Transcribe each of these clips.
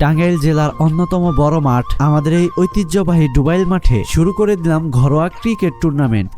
টাঙ্গাইল জেলার অন্যতম বড় মাঠ। আমাদের এই ঐতিহ্যবাহী ডুবাইল মাঠে শুরু করে দিলাম ঘরোয়া ক্রিকেট টুর্নামেন্ট।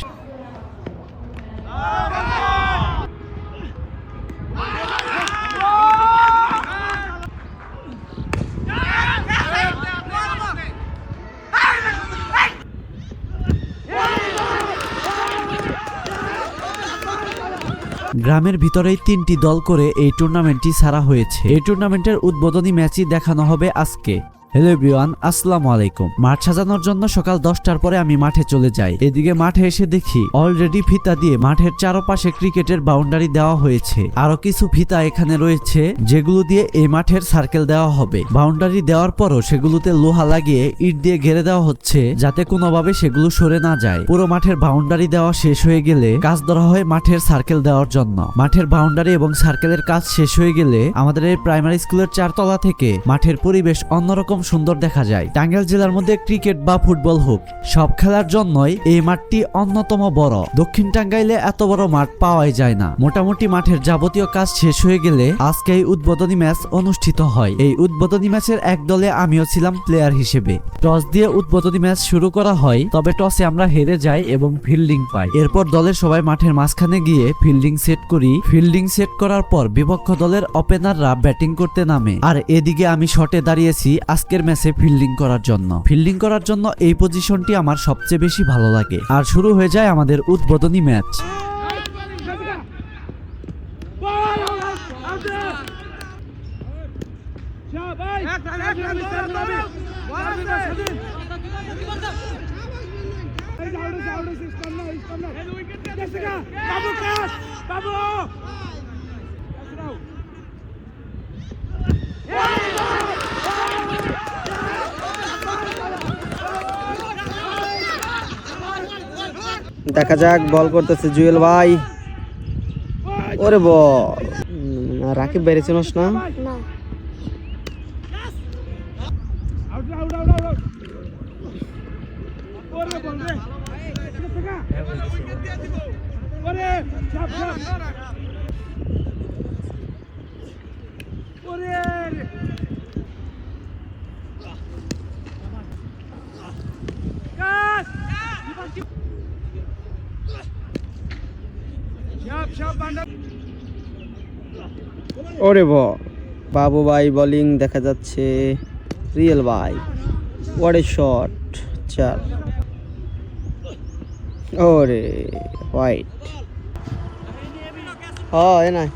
গ্রামের ভিতরেই তিনটি দল করে এই টুর্নামেন্টটি সারা হয়েছে। এই টুর্নামেন্টের উদ্বোধনী ম্যাচই দেখানো হবে আজকে। হ্যালো এভরিওয়ান, আসসালামু আলাইকুম। মাঠ সাজানোর জন্য সকাল দশটার পরে আমি মাঠে চলে যাই। এদিকে মাঠে এসে দেখি অলরেডি ফিতা দিয়ে মাঠের চারপাশে ক্রিকেটের বাউন্ডারি দেওয়া হয়েছে। আরও কিছু ফিতা এখানে রয়েছে, যেগুলো দিয়ে এই মাঠের সার্কেল দেওয়া হবে। বাউন্ডারি দেওয়ার পরও সেগুলোতে লোহা লাগিয়ে ইট দিয়ে ঘেরে দেওয়া হচ্ছে, যাতে কোনোভাবে সেগুলো সরে না যায়। পুরো মাঠের বাউন্ডারি দেওয়া শেষ হয়ে গেলে কাজ ধরা হয় মাঠের সার্কেল দেওয়ার জন্য। মাঠের বাউন্ডারি এবং সার্কেলের কাজ শেষ হয়ে গেলে আমাদের এই প্রাইমারি স্কুলের চারতলা থেকে মাঠের পরিবেশ অন্যরকম সুন্দর দেখা যায়। টাঙ্গাইল জেলার মধ্যে ক্রিকেট বা ফুটবল হোক, সব খেলার জন্যই এই মাঠটি অন্যতম বড়। দক্ষিণ টাঙ্গাইলে এত বড় মাঠ পাওয়াই যায় না। মোটামুটি মাঠের যাবতীয় কাজ শেষ হয়ে গেলে আজকে এই উদ্বোধনী ম্যাচ অনুষ্ঠিত হয়। এই উদ্বোধনী ম্যাচের এক দলে আমিও ছিলাম প্লেয়ার হিসেবে। টস দিয়ে উদ্বোধনী ম্যাচ শুরু করা হয়, তবে টসে আমরা হেরে যাই এবং ফিল্ডিং পাই। এরপর দলের সবাই মাঠের মাঝখানে গিয়ে ফিল্ডিং সেট করি। ফিল্ডিং সেট করার পর বিপক্ষ দলের ওপেনাররা ব্যাটিং করতে নামে। আর এদিকে আমি শটে দাঁড়িয়েছি আজকের ম্যাচে ফিল্ডিং করার জন্য। ফিল্ডিং করার জন্য এই পজিশনটি আমার সবচেয়ে বেশি ভালো লাগে। আর শুরু হয়ে যায় আমাদের উদ্বোধনী ম্যাচ বাবু বাবু। দেখা যাক বল করতেছে জুয়েল ভাই। ওরে বল। রাকিব বাইরে চিনস না? আউট আউট আউট আউট ওরে বল রে ওরে চাপ চাপ। ওরে কাজ চাপ চাপ বান্ডা ওরে বল বাবু ভাই বোলিং দেখা যাচ্ছে রিয়েল ভাই ওয়ারে শট চার ওরে হোয়াইট হ্যাঁ নাই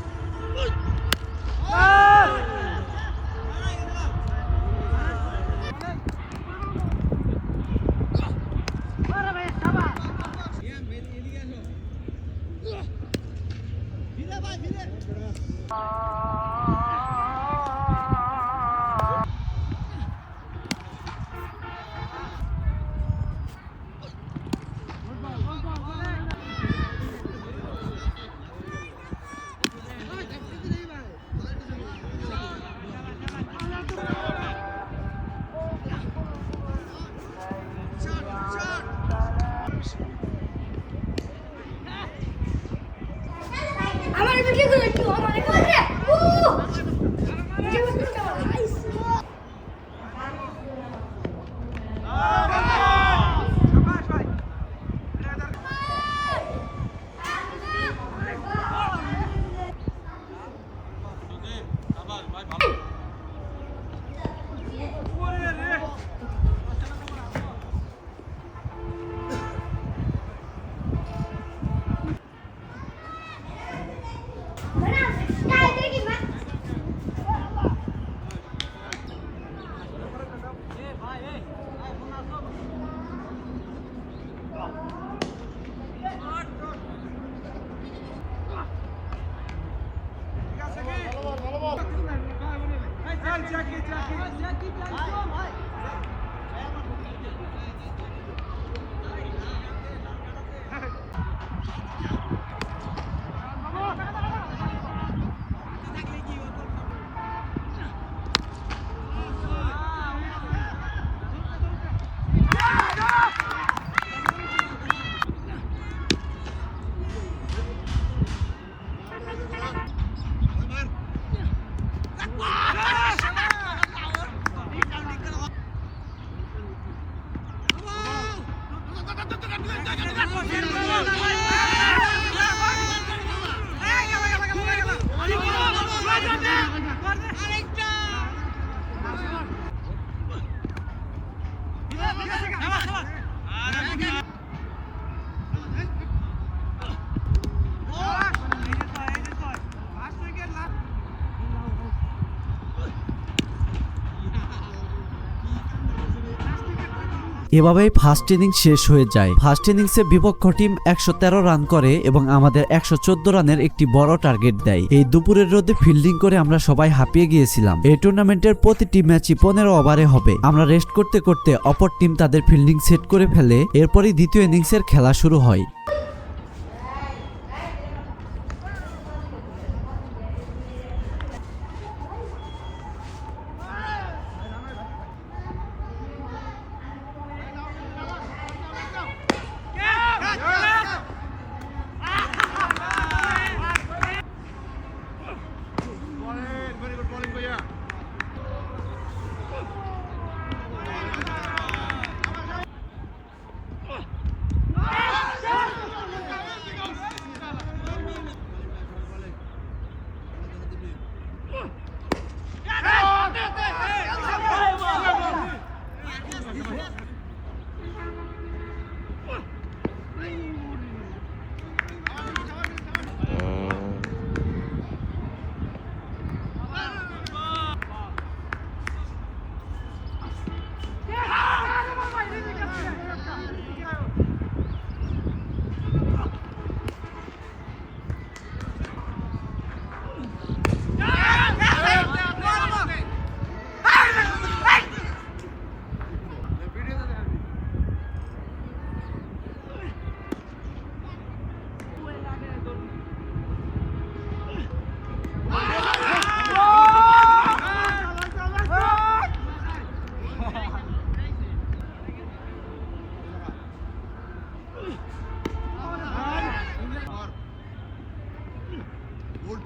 এভাবেই ফার্স্ট ইনিংস শেষ হয়ে যায়। ফার্স্ট ইনিংসে বিপক্ষ টিম একশো তেরো রান করে এবং আমাদের একশো চোদ্দ রানের একটি বড় টার্গেট দেয়। এই দুপুরের রোদে ফিল্ডিং করে আমরা সবাই হাঁপিয়ে গিয়েছিলাম। এই টুর্নামেন্টের প্রতিটি ম্যাচই পনেরো ওভারে হবে। আমরা রেস্ট করতে করতে অপর টিম তাদের ফিল্ডিং সেট করে ফেলে, এরপরই দ্বিতীয় ইনিংসের খেলা শুরু হয়।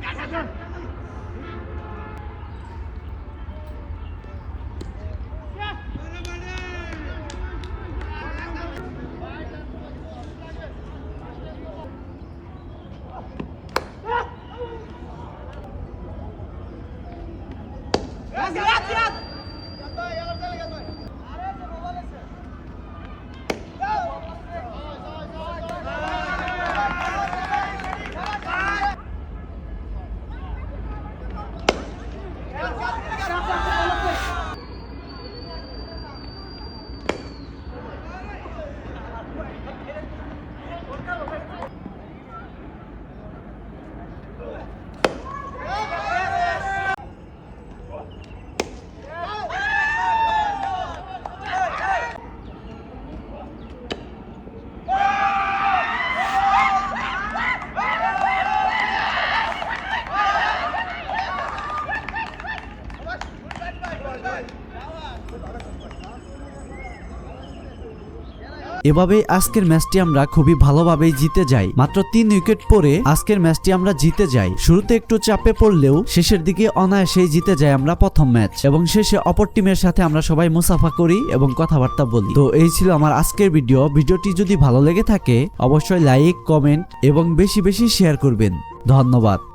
Gracias. এভাবেই আজকের ম্যাচটি আমরা খুবই ভালোভাবেই জিতে যাই। মাত্র তিন উইকেট পরে আজকের ম্যাচটি আমরা জিতে যাই। শুরুতে একটু চাপে পড়লেও শেষের দিকে অনায়াসেই জিতে যাই আমরা প্রথম ম্যাচ এবং শেষে অপর টিমের সাথে আমরা সবাই মুসাফা করি এবং কথাবার্তা বলি। তো এই ছিল আমার আজকের ভিডিও। ভিডিওটি যদি ভালো লেগে থাকে, অবশ্যই লাইক, কমেন্ট এবং বেশি বেশি শেয়ার করবেন। ধন্যবাদ।